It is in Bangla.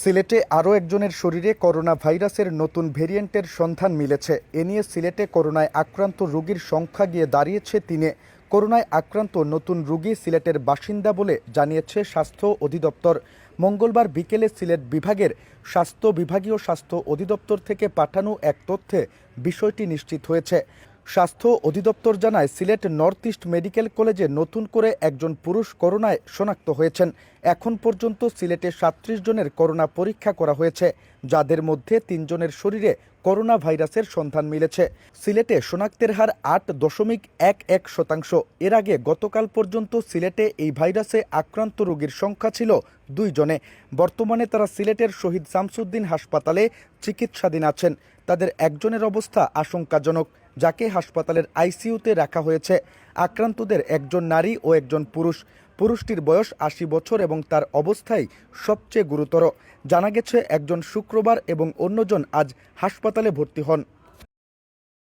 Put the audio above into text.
সিলেটে আরও একজনের শরীরে করোনা ভাইরাসের নতুন ভেরিয়েন্টের সন্ধান মিলেছে। এ নিয়ে সিলেটে করোনায় আক্রান্ত রোগীর সংখ্যা গিয়ে দাঁড়িয়েছে তিনে। করোনায় আক্রান্ত নতুন রোগী সিলেটের বাসিন্দা বলে জানিয়েছে স্বাস্থ্য অধিদপ্তর। মঙ্গলবার বিকেলে সিলেট বিভাগের স্বাস্থ্য বিভাগীয় স্বাস্থ্য অধিদপ্তর থেকে পাঠানো এক তথ্যে বিষয়টি নিশ্চিত হয়েছে। স্বাস্থ্য অধিদপ্তর জানায় সিলেট নর্থ ইস্ট মেডিকেল কলেজে নতুন করে একজন পুরুষ করোনায় শনাক্ত হয়েছেন। এখন পর্যন্ত সিলেটে সাত্রিশ জনের করোনা পরীক্ষা করা হয়েছে, যাদের মধ্যে তিনজনের শরীরে করোনা ভাইরাসের সন্ধান মিলেছে। সিলেটে শনাক্তের হার আট দশমিক এক এক শতাংশ। এর আগে গতকাল পর্যন্ত সিলেটে এই ভাইরাসে আক্রান্ত রোগীর সংখ্যা ছিল দুই জনে। বর্তমানে তারা সিলেটের শহীদ শামসুদ্দিন হাসপাতালে চিকিৎসাধীন আছেন। তাদের একজনের অবস্থা আশঙ্কাজনক, যাকে হাসপাতালের আইসিইউতে রাখা হয়েছে। আক্রান্তদের একজন নারী ও একজন পুরুষ। পুরুষটির বয়স আশি বছর এবং তার অবস্থাই সবচেয়ে গুরুতর। জানা গেছে, একজন শুক্রবার এবং অন্যজন আজ হাসপাতালে ভর্তি হন।